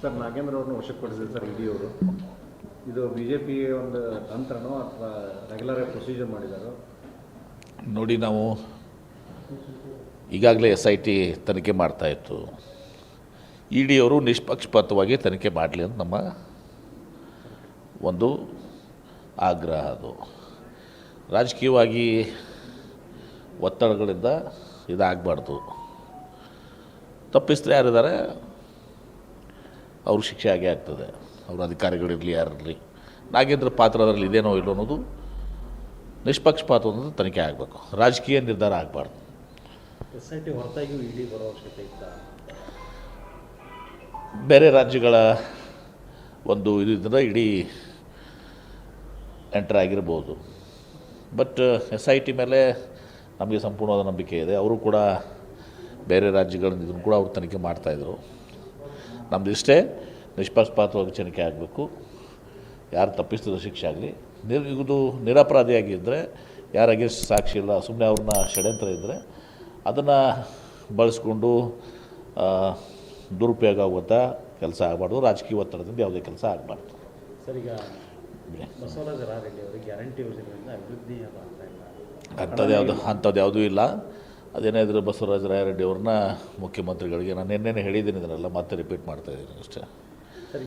Sir Nagendra ಅವ್ರನ್ನ ವರ್ಷಕ್ಕೆ ಪಡಿಸಿದ್ರು sir ಇಡಿ ಅವರು. ಇದು ಬಿ ಜೆ ಪಿ ಒಂದು ತಂತ್ರನೋ ಅಥವಾ ರೆಗ್ಯುಲರ್ ಪ್ರೊಸೀಜರ್ ಮಾಡಿದಾರೋ? ನೋಡಿ, ನಾವು ಈಗಾಗಲೇ ಎಸ್ ಐ ಟಿ ತನಿಖೆ ಮಾಡ್ತಾಯಿತ್ತು ಇ ಡಿ ಅವರು ನಿಷ್ಪಕ್ಷಪಾತವಾಗಿ ತನಿಖೆ ಮಾಡಲಿ ಅಂತ ನಮ್ಮ ಒಂದು ಆಗ್ರಹ ಅದು. ರಾಜಕೀಯವಾಗಿ ಒತ್ತಡಗಳಿಂದ ಇದಾಗಬಾರ್ದು. ತಪ್ಪಿಸಿದ್ರೆ ಯಾರಿದ್ದಾರೆ? ಅವ್ರಿಗೆ ಶಿಕ್ಷೆ ಆಗೇ ಆಗ್ತದೆ. ಅವ್ರ ಅಧಿಕಾರಿಗಳಿರಲಿ ಯಾರಿರಲಿ ನಾಗೇಂದ್ರ ಪಾತ್ರ ಅದರಲ್ಲಿ ಇದೇನೋ ಇಲ್ಲೋ ಅನ್ನೋದು ನಿಷ್ಪಕ್ಷಪಾತ ಅನ್ನೋದು ತನಿಖೆ ಆಗಬೇಕು. ರಾಜಕೀಯ ನಿರ್ಧಾರ ಆಗಬಾರ್ದು. ಎಸ್ ಐ ಟಿ ಹೊರತಾಗಿಯೂ ಇಡಿ ಬರೋ ಅವಶ್ಯಕತೆ ಇತ್ತ? ಬೇರೆ ರಾಜ್ಯಗಳ ಒಂದು ಇದರಿಂದ ಇಡೀ ಎಂಟರ್ ಆಗಿರ್ಬೋದು. ಬಟ್ ಎಸ್ ಐ ಟಿ ಮೇಲೆ ನಮಗೆ ಸಂಪೂರ್ಣವಾದ ನಂಬಿಕೆ ಇದೆ. ಅವರು ಕೂಡ ಬೇರೆ ರಾಜ್ಯಗಳಿಂದ ಇದನ್ನು ಕೂಡ ಅವರು ತನಿಖೆ ಮಾಡ್ತಾಯಿದ್ರು ನಮ್ಮದು ಇಷ್ಟೇ. ನಿಷ್ಪಕ್ಷಪಾತವಾಗಿ ತನಿಖೆ ಆಗಬೇಕು. ಯಾರು ತಪ್ಪಿಸಿದ ಶಿಕ್ಷೆ ಆಗಲಿ. ನಿರ್ ಇದು ನಿರಪರಾಧಿಯಾಗಿದ್ದರೆ ಯಾರಾಗಿ ಸಾಕ್ಷಿ ಇಲ್ಲ ಸುಮ್ಮನೆ ಅವ್ರನ್ನ ಷಡ್ಯಂತ್ರ ಇದ್ದರೆ ಅದನ್ನು ಬಳಸ್ಕೊಂಡು ದುರುಪಯೋಗ ಆಗುವಂಥ ಕೆಲಸ ಆಗಬಾರ್ದು. ರಾಜಕೀಯ ಒತ್ತಡದಿಂದ ಯಾವುದೇ ಕೆಲಸ ಆಗಬಾರ್ದು. ಸರಿ ಈಗ ಬಸವರಾಜ ರಾರೆಡ್ಡಿ ಅವರಿಗೆ ಗ್ಯಾರಂಟಿ ಯೋಜನೆಯಿಂದ ಅಭಿವೃದ್ಧಿ ಅದು ಇಲ್ಲ. ಅಂಥದ್ದು ಯಾವುದು ಅಂಥದ್ದು ಯಾವುದೂ ಇಲ್ಲ. ಅದೇನೇ ಇದ್ದರೂ ಬಸವರಾಜ ರಾಯರೆಡ್ಡಿ ಅವ್ರನ್ನ ಮುಖ್ಯಮಂತ್ರಿಗಳಿಗೆ ನಾನು ನಿನ್ನೆ ಹೇಳಿದ್ದೀನಿ ಇದನ್ನೆಲ್ಲ ಮತ್ತೆ ರಿಪೀಟ್ ಮಾಡ್ತಾಯಿದ್ದೀನಿ ಅಷ್ಟೇ.